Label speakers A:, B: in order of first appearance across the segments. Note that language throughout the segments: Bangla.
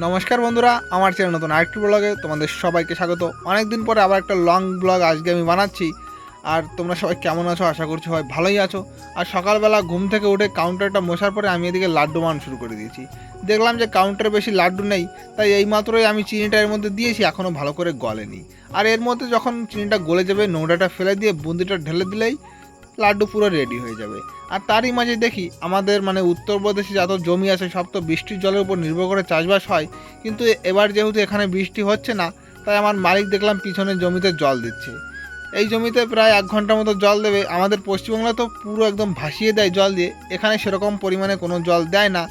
A: নমস্কার বন্ধুরা, আমার চ্যানেল নতুন আরেকটি ব্লগে তোমাদের সবাইকে স্বাগত। অনেক দিন পরে আবার একটা লং ব্লগ আজকে আমি বানাচ্ছি। আর তোমরা সবাই কেমন আছো? আশা করছি সবাই ভালোই আছো। আর সকালবেলা ঘুম থেকে উঠে কাউন্টারটা মশার পরে আমি এদিকে লাড্ডু বানানো শুরু করে দিয়েছি। দেখলাম যে কাউন্টারে বেশি লাড্ডু নেই, তাই এই মাত্রই আমি চিনিটা এর মধ্যে দিয়েছি এখনও ভালো করে গলেনি। আর এর মধ্যে যখন চিনিটা গলে যাবে, নোংরাটা ফেলে দিয়ে বুন্দিটা ঢেলে দিলেই লাড্ডু পুরো রেডি হয়ে যাবে। আর তারই মাঝে দেখি আমাদের মানে উত্তরপ্রদেশে যত জমি আছে, সব তো বৃষ্টির জলের উপর নির্ভর করে চাষবাস হয়। কিন্তু এবার যেহেতু এখানে বৃষ্টি হচ্ছে না, তাই আমার মালিক দেখলাম পিছনের জমিতে জল দিচ্ছে। এই জমিতে প্রায় এক ঘণ্টার মতো জল দেবে। আমাদের পশ্চিমবাংলা তো পুরো একদম ভাসিয়ে দেয় জল দিয়ে। এখানে সেরকম পরিমাণে কোনো জল দেয় না।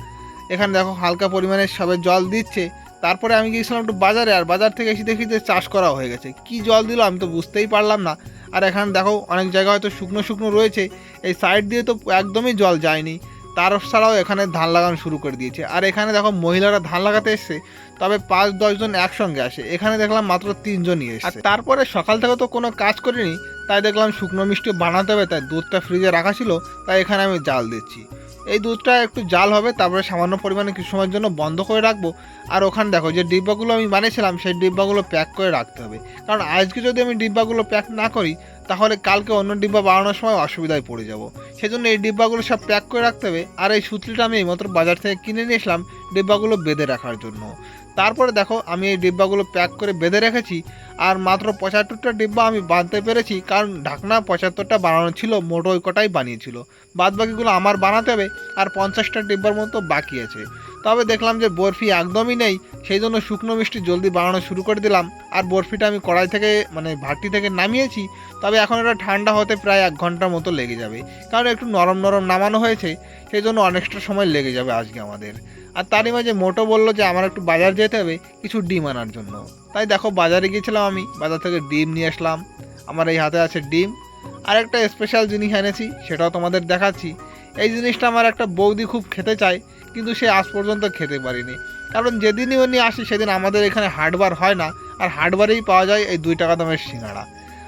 A: এখানে দেখো হালকা পরিমাণে সবে জল দিচ্ছে। তারপরে আমি গিয়েছিলাম একটু বাজারে, আর বাজার থেকে এসে দেখি যে চাষ করা হয়ে গেছে। কি জল দিল আমি তো বুঝতেই পারলাম না। আর এখানে দেখো অনেক জায়গা হয়তো শুকনো শুকনো রয়েছে, এই সাইড দিয়ে তো একদমই জল যায়নি। তার ছাড়াও এখানে ধান লাগানো শুরু করে দিয়েছে। আর এখানে দেখো মহিলারা ধান লাগাতে এসছে, তবে পাঁচ দশজন একসঙ্গে আসে। এখানে দেখলাম মাত্র তিনজনই এসে আর তারপরে সকাল থেকে তো কোনো কাজ করিনি তাই দেখলাম শুকনো মিষ্টি বানাতে হবে, তাই দুধটা ফ্রিজে রাখা ছিল, তাই এখানে আমি জাল দিচ্ছি। এই দুধটা একটু জাল হবে, তারপরে সামান্য পরিমাণে কিছু সময়ের জন্য বন্ধ করে রাখব। আর ওখানে দেখো, যে ডিব্বাগুলো আমি বানিয়েছিলাম, সেই ডিব্বাগুলো প্যাক করে রাখতে হবে। কারণ আজকে যদি আমি ডিব্বাগুলো প্যাক না করি, তাহলে কালকে অন্য ডিব্বা বানানোর সময় অসুবিধায় পড়ে যাব। সেজন্য এই ডিব্বাগুলো সব প্যাক করে রাখতে হবে। আর এই সুতলিটা আমি এইমাত্র বাজার থেকে কিনে নিয়েছিলাম ডিব্বাগুলো বেঁধে রাখার জন্য। তারপরে দেখো, আমি এই ডিব্বাগুলো প্যাক করে বেঁধে রেখেছি, আর মাত্র পঁচাত্তরটা ডিব্বা আমি বাঁধতে পেরেছি, কারণ ঢাকনা পঁচাত্তরটা বানানো ছিল, মোটো ওই কটাই বানিয়েছিল। বাদবাকিগুলো আমার বানাতে হবে, আর পঞ্চাশটা ডিব্বার মতো বাকি আছে। তবে দেখলাম যে বরফি একদমই নেই, সেই জন্য শুকনো মিষ্টি জলদি বানানো শুরু করে দিলাম। আর বরফিটা আমি কড়াই থেকে মানে ভাটি থেকে নামিয়েছি, তবে এখন এটা ঠান্ডা হতে প্রায় এক ঘণ্টার মতো লেগে যাবে। কারণ একটু নরম নরম নামানো হয়েছে, সেই জন্য অনেকটা সময় লেগে যাবে আজকে আমাদের। আর তারই মাঝে মোটো বলল যে আমার একটু বাজার যেতে হবে, কিছু ডিম আনার জন্য। তাই দেখো বাজারে গিয়েছিলাম আমি, বাজার থেকে ডিম নিয়ে আসলাম। আমার এই হাতে আছে ডিম। আর একটা স্পেশাল জিনিস এনেছি, সেটাও তোমাদের দেখাচ্ছি। এই জিনিসটা আমার একটা বৌদি খুব খেতে চায়, কিন্তু সে আজ পর্যন্ত খেতে পারিনি। কারণ যেদিনই উনি আসি, সেদিন আমাদের এখানে হাটবার হয় না, আর হাটবারেই পাওয়া যায় এই দুই টাকা দামের সিঙ্গাড়া।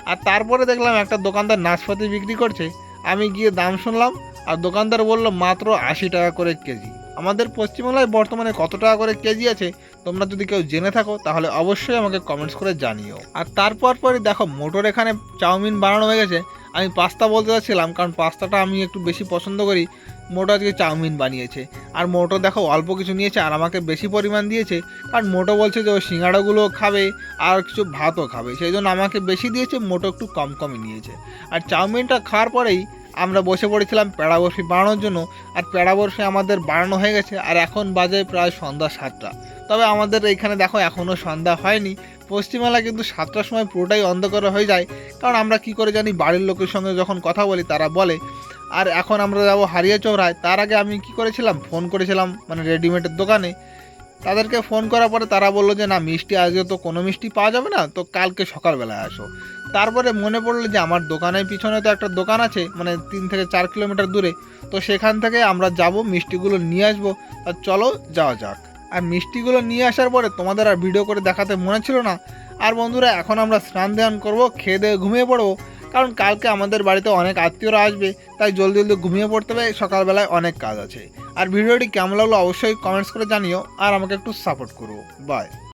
A: আর তারপরে দেখলাম একটা দোকানদার নাশপাতি বিক্রি করছে, আমি গিয়ে দাম শুনলাম, আর দোকানদার বলল, মাত্র আশি টাকা করে কেজি। আমাদের পশ্চিমবাংলায় বর্তমানে কত টাকা করে কেজি আছে, তোমরা যদি কেউ জেনে থাকো, তাহলে অবশ্যই আমাকে কমেন্টস করে জানিও। আর তারপর পরে দেখো, মোটর এখানে চাউমিন বানানো হয়ে গেছে আমি পাস্তা বলতে চাচ্ছিলাম, কারণ পাস্তাটা আমি একটু বেশি পছন্দ করি। মোটো আজকে চাউমিন বানিয়েছে। আর মোটো দেখো, অল্প কিছু নিয়েছে আর আমাকে বেশি পরিমাণ দিয়েছে, কারণ মোটো বলছে যে ও সিঙ্গাড়াগুলো খাবে আর কিছু ভাতও খাবে। সেই জন্য আমাকে বেশি দিয়েছে, মোটো একটু কম কমই নিয়েছে। আর চাউমিনটা খাওয়ার পরেই আমরা বসে পড়েছিলাম প্যাড়া বরফি বানানোর জন্য, আর প্যাড়া বরফি আমাদের বানানো হয়ে গেছে, আর এখন বাজে প্রায় সন্ধ্যা সাতটা। তবে আমাদের এখানে দেখো এখনও সন্ধ্যা হয়নি। পশ্চিমবাংলা কিন্তু সাতটার সময় পুরোটাই অন্ধকার হয়ে যায়। কারণ আমরা কি করে জানি, বাড়ির লোকের সঙ্গে যখন কথা বলি, তারা বলে। আর এখন আমরা যাব হারিয়া চৌরায়। তার আগে আমি কি করেছিলাম, ফোন করেছিলাম মানে রেডিমেডের দোকানে। তাদেরকে ফোন করার পরে তারা বলল যে, না, মিষ্টি আজকে তো কোনো মিষ্টি পাওয়া যাবে না, তো কালকে সকালবেলায় আসো। তারপরে মনে পড়ল যে, আমার দোকানের পিছনে তো একটা দোকান আছে মানে তিন থেকে চার কিলোমিটার দূরে। তো সেখান থেকে আমরা যাব, মিষ্টিগুলো নিয়ে আসব। আর চলো, যাওয়া যাক। আর মিষ্টিগুলো নিয়ে আসার পরে তোমাদের আর ভিডিও করে দেখাতে মনে ছিল না। আর বন্ধুরা, এখন আমরা স্নান ধ্যান করব, খেয়ে দেয়ে ঘুমিয়ে পড়ব। কারণ কালকে আমাদের বাড়িতে অনেক আত্মীয়রা আসবে, তাই জলদি জলদি ঘুমিয়ে পড়তে হবে, সকালবেলায় অনেক কাজ আছে। আর ভিডিওটি কেমন লাগল অবশ্যই কমেন্টস করে জানিও, আর আমাকে একটু সাপোর্ট করো। বাই